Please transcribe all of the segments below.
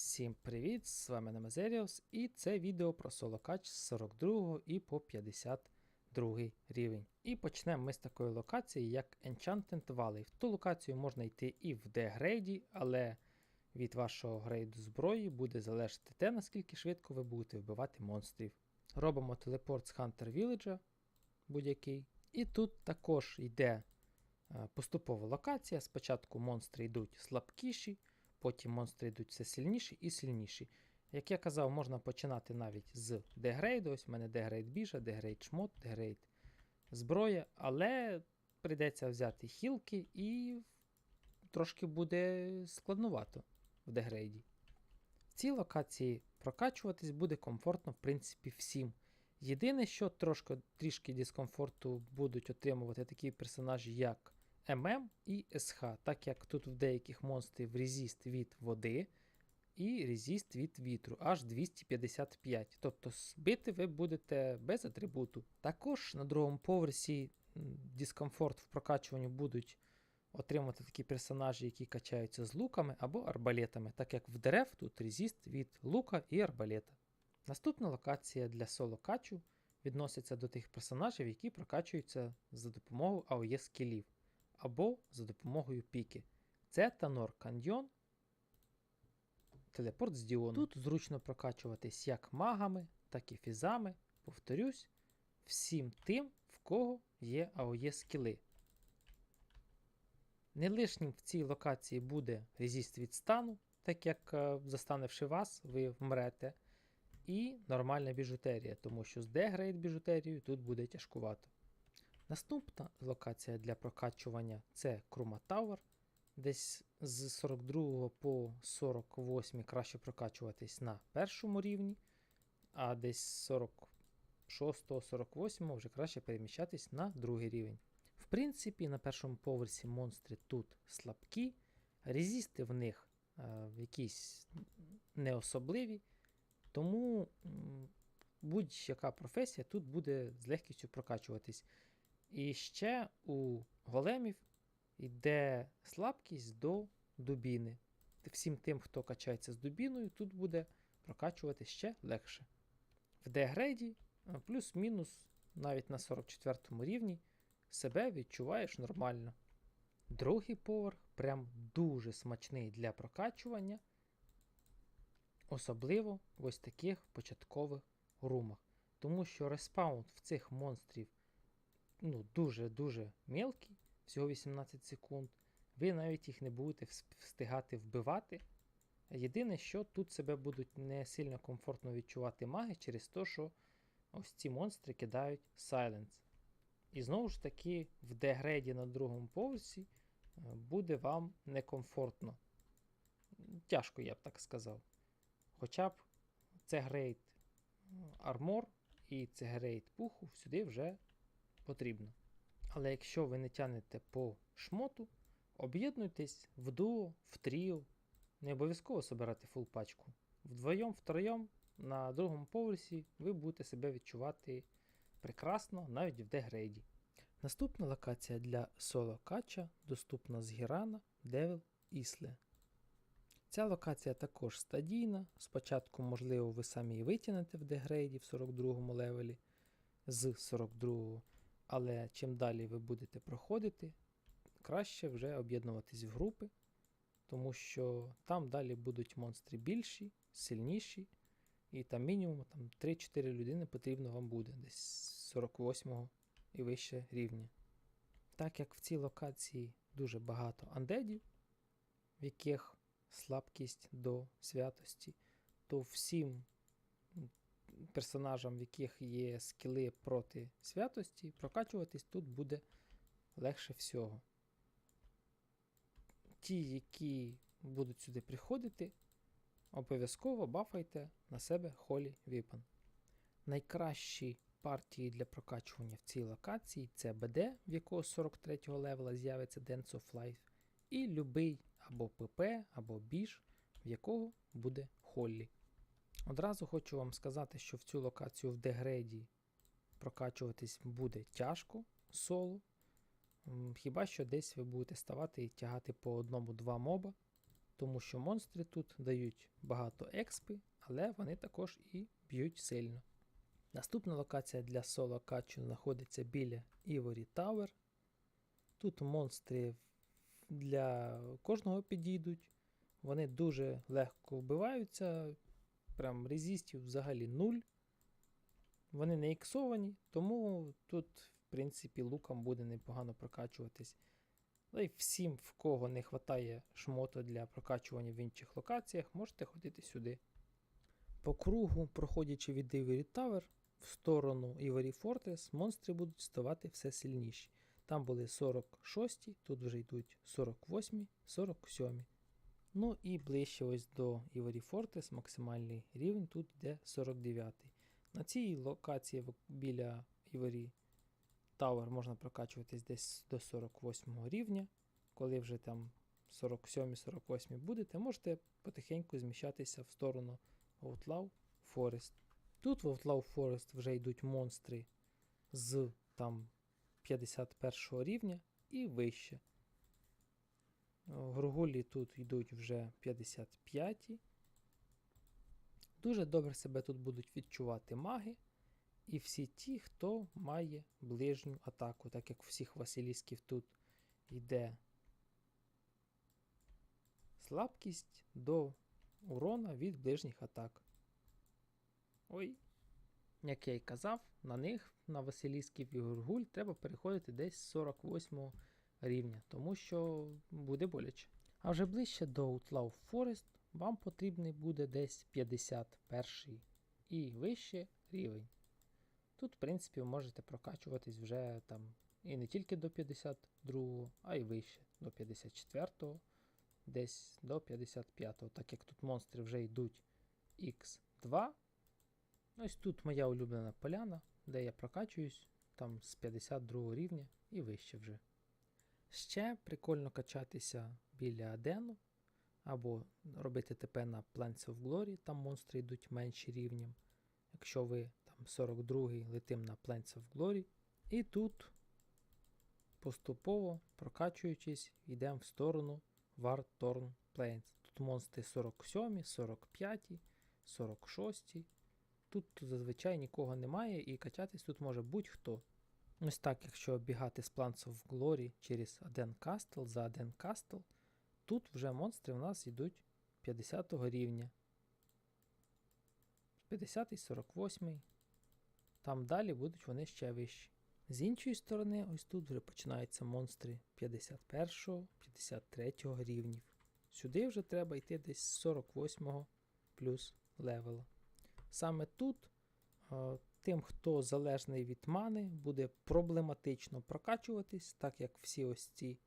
Всім привіт! З вами Намазеріус і це відео про солокач з 42 і по 52 рівень. І почнемо ми з такої локації, як Enchanted Valley. В ту локацію можна йти і в дегрейді, але від вашого грейду зброї буде залежати те, наскільки швидко ви будете вбивати монстрів. Робимо телепорт з Hunter Village будь-який. І тут також йде е, поступова локація. Спочатку монстри йдуть слабкіші. Потім монстри йдуть все сильніші і сильніші. Як я казав, можна починати навіть з дегрейду. Ось в мене дегрейд біжа, дегрейд шмот, дегрейд зброя, але прийдеться взяти хілки і трошки буде складнувато в дегрейді. В цій локації прокачуватись буде комфортно, в принципі, всім. Єдине, що трошки, трішки дискомфорту будуть отримувати такі персонажі, як ММ і СХ, так як тут в деяких монстрів резіст від води і резіст від вітру, аж 255. Тобто бити ви будете без атрибуту. Також на другому поверсі дискомфорт в прокачуванні будуть отримати такі персонажі, які качаються з луками або арбалетами, так як в дерев тут резіст від лука і арбалета. Наступна локація для соло качу відноситься до тих персонажів, які прокачуються за допомогою АОЄ скілів або за допомогою піки. Це Танор Каньйон, телепорт з Діону. Тут зручно прокачуватись як магами, так і фізами. Повторюсь, всім тим, в кого є АОЄ скіли. Не лишнім в цій локації буде резіст від стану, так як е, застанивши вас, ви вмрете. І нормальна біжутерія, тому що з дегрейд біжутерією тут буде тяжкувато. Наступна локація для прокачування це Крума Тауер. Десь з 42 по 48 краще прокачуватись на першому рівні, а десь 46-48 вже краще переміщатись на другий рівень. В принципі, на першому поверсі монстри тут слабкі, резісти в них е, якісь не особливі, тому будь-яка професія тут буде з легкістю прокачуватись. І ще у големів йде слабкість до дубіни. Всім тим, хто качається з дубіною, тут буде прокачувати ще легше. В дегрейді плюс-мінус навіть на 44 рівні себе відчуваєш нормально. Другий поверх прям дуже смачний для прокачування, особливо в ось таких початкових румах. Тому що респаунт в цих монстрів ну, дуже-дуже мелкі, всього 18 секунд. Ви навіть їх не будете встигати вбивати. Єдине, що тут себе будуть не сильно комфортно відчувати маги через те, що ось ці монстри кидають Silence. І знову ж таки, в дегреді на другому поверсі е, буде вам некомфортно. Тяжко, я б так сказав. Хоча б це грейд армор і це грейд пуху сюди вже потрібно. Але якщо ви не тянете по шмоту, об'єднуйтесь в дуо, в тріо. Не обов'язково собирати фул пачку. Вдвоєм, втроєм на другому поверсі ви будете себе відчувати прекрасно навіть в дегрейді. Наступна локація для соло кача доступна з Гірана Devil Ісле. Ця локація також стадійна. Спочатку, можливо, ви самі її витягнете в дегрейді в 42 левелі з 42 але чим далі ви будете проходити, краще вже об'єднуватись в групи, тому що там далі будуть монстри більші, сильніші, і там мінімум там, 3-4 людини потрібно вам буде, десь 48-го і вище рівня. Так як в цій локації дуже багато андедів, в яких слабкість до святості, то всім персонажам, в яких є скіли проти святості, прокачуватись тут буде легше всього. Ті, які будуть сюди приходити, обов'язково бафайте на себе Holy Weapon. Найкращі партії для прокачування в цій локації це БД, в якого 43 го левела з'явиться Dance of Life, і любий або ПП, або Біж, в якого буде Холлі. Одразу хочу вам сказати, що в цю локацію в дегреді прокачуватись буде тяжко соло. Хіба що десь ви будете ставати і тягати по одному-два моба, тому що монстри тут дають багато експи, але вони також і б'ють сильно. Наступна локація для соло качу знаходиться біля Ivory Tower. Тут монстри для кожного підійдуть. Вони дуже легко вбиваються, прям резистів взагалі нуль. Вони не іксовані, тому тут, в принципі, луком буде непогано прокачуватись. Ну і всім, в кого не вистачає шмоту для прокачування в інших локаціях, можете ходити сюди. По кругу, проходячи від Ivory Tower в сторону Ivory Fortress, монстри будуть ставати все сильніші. Там були 46, тут вже йдуть 48, 47. Ну і ближче ось до Ivory Fortress максимальний рівень тут йде 49. На цій локації біля Ivory Tower можна прокачуватись десь до 48 рівня. Коли вже там 47-48 будете, можете потихеньку зміщатися в сторону Outlaw Forest. Тут в Outlaw Forest вже йдуть монстри з там 51 рівня і вище. О, Горгулі тут йдуть вже 55. Дуже добре себе тут будуть відчувати маги. І всі ті, хто має ближню атаку, так як всіх Василісків тут йде слабкість до урона від ближніх атак. Ой. Як я й казав, на них, на Василісків і Гургуль, треба переходити десь з 48 рівня, тому що буде боляче. А вже ближче до Outlaw Forest вам потрібний буде десь 51 і вище рівень. Тут, в принципі, можете прокачуватись вже там і не тільки до 52, а й вище, до 54, десь до 55, так як тут монстри вже йдуть X2. Ось тут моя улюблена поляна, де я прокачуюсь там з 52 рівня і вище вже. Ще прикольно качатися біля Адену, або робити ТП на Plants of Glory, там монстри йдуть менші рівнем. Якщо ви там 42-й летим на Plants of Glory. І тут поступово прокачуючись, йдемо в сторону War Torn Plains. Тут монстри 47, 45, 46. Тут зазвичай нікого немає і качатись тут може будь-хто. Ось так, якщо бігати з Plants of Glory через Аден Castle за Аден Castle, тут вже монстри в нас йдуть 50 рівня. 50 48 Там далі будуть вони ще вищі. З іншої сторони, ось тут вже починаються монстри 51 53 рівнів. Сюди вже треба йти десь з 48 плюс левела. Саме тут е, тим, хто залежний від мани, буде проблематично прокачуватись, так як всі ось ці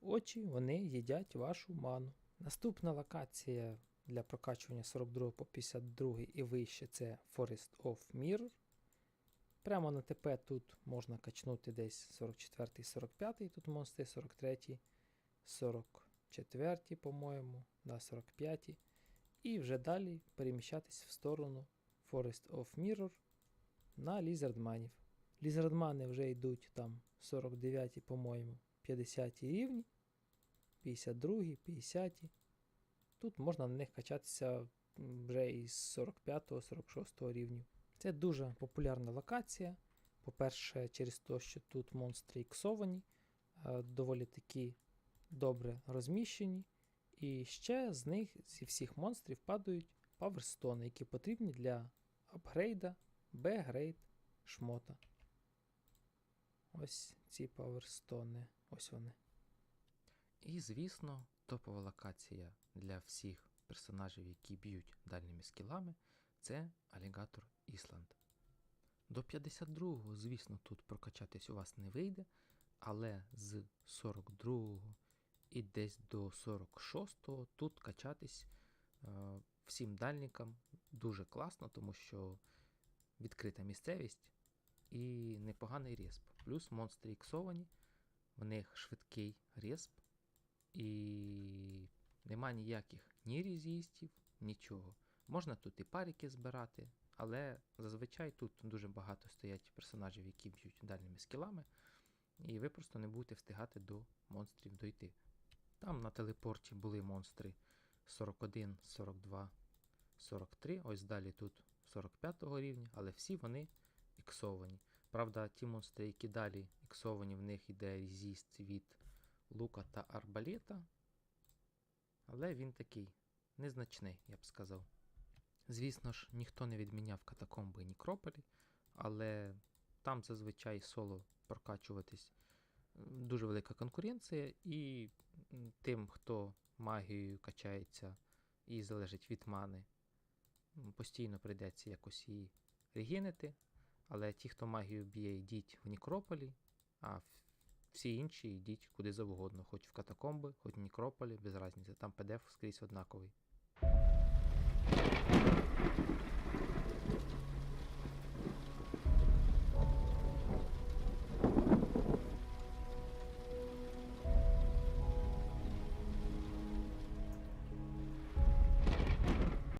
очі вони їдять вашу ману. Наступна локація для прокачування 42 по 52 і вище це Forest of Mirror. Прямо на ТП тут можна качнути десь 44-45, тут монстри 43, 44, по-моєму, да, 45. І вже далі переміщатись в сторону Forest of Mirror на лізардманів. Лізардмани вже йдуть там 49, по-моєму, 50 рівні, 52, 50. Тут можна на них качатися вже із 45-46 рівнів. Це дуже популярна локація. По-перше, через те, що тут монстри іксовані, е, доволі такі добре розміщені. І ще з них, зі всіх монстрів, падають паверстони, які потрібні для апгрейда Б-грейд шмота. Ось ці паверстони. Ось вони. І, звісно, топова локація для всіх персонажів, які б'ють дальніми скілами, це Алігатор Ісланд. До 52-го, звісно, тут прокачатись у вас не вийде, але з 42-го і десь до 46-го тут качатись е, всім дальникам дуже класно, тому що відкрита місцевість і непоганий респ. Плюс монстри іксовані, в них швидкий респ, і нема ніяких ні резістів, нічого. Можна тут і парики збирати, але зазвичай тут дуже багато стоять персонажів, які б'ють дальніми скілами, і ви просто не будете встигати до монстрів дойти. Там на телепорті були монстри 41, 42, 43. Ось далі тут 45 рівня, але всі вони іксовані. Правда, ті монстри, які далі іксовані, в них йде резіст від лука та арбалета. Але він такий незначний, я б сказав. Звісно ж, ніхто не відміняв катакомби і Нікрополі, але там зазвичай соло прокачуватись дуже велика конкуренція, і тим, хто магією качається і залежить від мани, Постійно прийдеться якось її регінити. Але ті, хто магію б'є, йдіть в Нікрополі, а всі інші йдіть куди завгодно, хоч в катакомби, хоч в Нікрополі, без різниці. Там ПДФ скрізь однаковий.